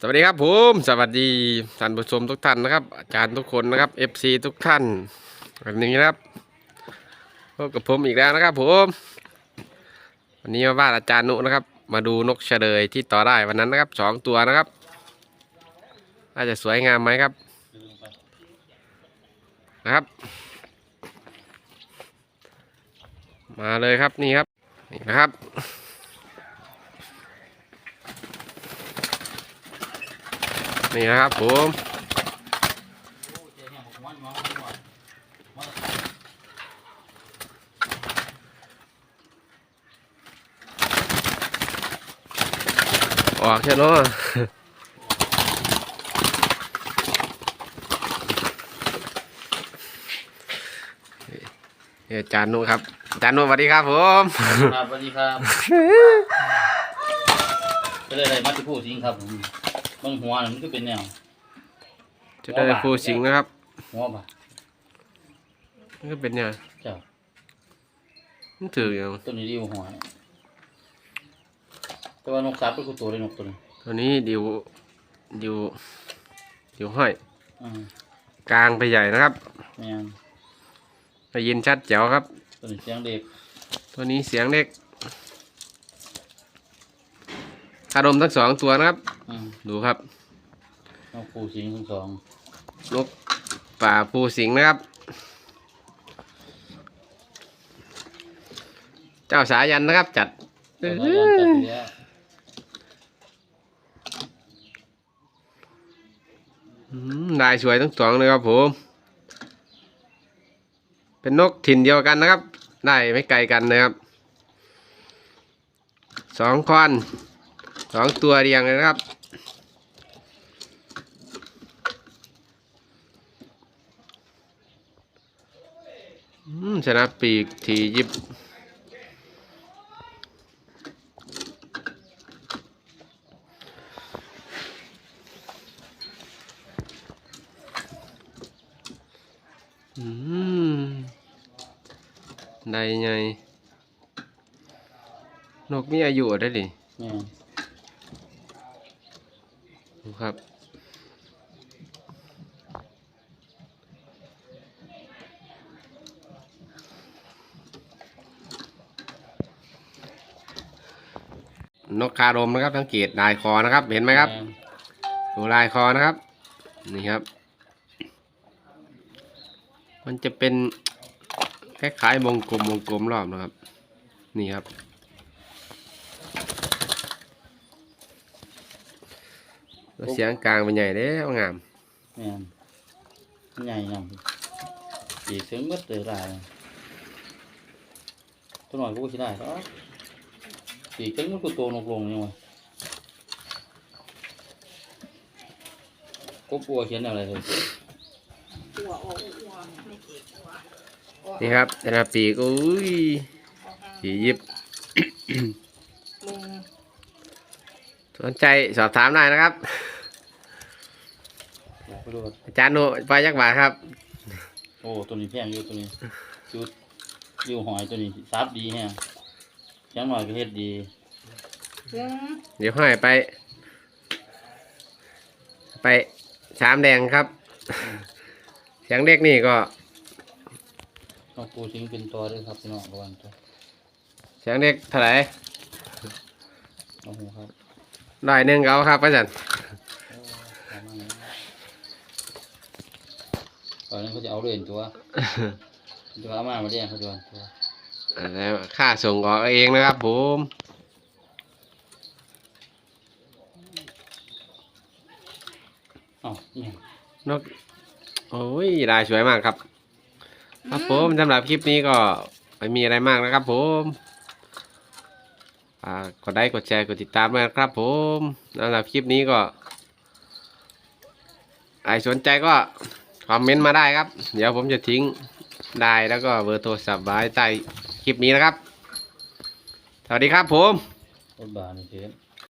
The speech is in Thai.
สวัสดีครับผมสวัสดีท่านผู้ชมทุกท่านนะครับ อาจารย์ทุกคนนะครับ FC ทุกท่านวันนี้นะครับพบกับผมอีกแล้วนะครับ ผม วันนี้มาบ้านอาจารย์นุนะครับ มาดูนกเฉลยที่ต่อได้วันนั้นนะครับสองตัวนะครับน่าจะสวยงามไหมครับนะครับ มาเลยครับนี่ครับนี่นะครับ นี่นะครับผมออกใช่เนาะนี่อาจารย์นุครับอาจารย์นุสวัสดีครับผมครับสวัสดีครับก็เลยอะไรมัตติพูดจริงครับผม บางหัวน่ะมันก็เป็นแนว จะได้ฟูสิงห์นะครับหัวป่ะมันก็เป็นเนี่ยงเจ้ามันถืออย่างตัวนี้ดีกว่าหัวเนี่ยแต่ว่านกซับเป็นกูตัวเลยนกตัวนี้ตัวนี้ดิวดิวดิวห้อยอืมกลางไปใหญ่นะครับแม่นได้ยินชัดแจ๋วครับ ตัวนี้เสียงเด็กตัวนี้เสียงเล็กคารมทั้งสองตัวนะครับอืม ดูครับนกปูสิงทั้งสองนกป่าภูสิงห์นะครับ เจ้าสายันนะครับ จัดตัวน้อยยันจัดไปแล้วอืมลายสวยทั้งสองเลยครับผม เป็นนกถิ่นเดียวกันนะครับ ได้ไม่ไกลกันนะครับ สองคอน สองตัวเรียงเลยนะครับ ชนะปีกทียิบอืมได้ไงนกมีอายุได้ดิแม่นดูครับ นกคารมนะครับสังเกตลายคอนะครับ เห็นไหมครับแม่นดูลายคอนะครับ นี่ครับ มันจะเป็นคล้ายๆวงกลมวงกลมรอบนะครับ นี่ครับแล้วเสียงกลางเป็นใหญ่แล้วงามแม่นมันใหญ่ยังปีกเสียงเบิดเลยลายตัวหน่อยกูก็ชิได้ครับปีกเสียงมันกูโตนกลงยังไงกบปัวเขียนอะไรเลยนี่ครับแต่ละปีกอุ้ยสียิบสนใจสอบถามได้นะครับอากไปดูครับ อาจารย์โนไปยักบาทครับ โอ้ ตัวนี้แพงอยู่ตัวนี้ชุดริวหอยตัวนี้ซับดีแฮะ เสียงหน่อยก็เฮ็ดดีเดี๋ยวให้ไป ไปสามแดงครับ เสียงเด็กนี่ก็น้องปูสิงเป็นตัวด้วยครับพี่น้องระวังตัวเสียงเด็กเท่าไหร่โอ้โหครับร้อยหนึ่งเขาครับอาจารย์ประมาณนี้ตอนนั้นเขาจะเอาเรื่อยตัว ตัวเอามามาเรียกเขาจะวันตัวแล้ว ค่าส่งออกเองนะครับผมอ๋อเนี่ยนกโอ้ยลายสวยมากครับ ครับผมสำหรับคลิปนี้ก็ไม่มีอะไรมากนะครับ ผมอ่ากดไลค์กดแชร์กดติดตามด้วยนะครับ ผมสำหรับคลิปนี้ก็ใครสนใจก็คอมเมนต์มาได้ครับ เดี๋ยวผมจะทิ้งได้แล้วก็เบอร์โทรศัพท์ไว้ใต้ คลิปนี้นะครับ สวัสดีครับผมรถบานเสีย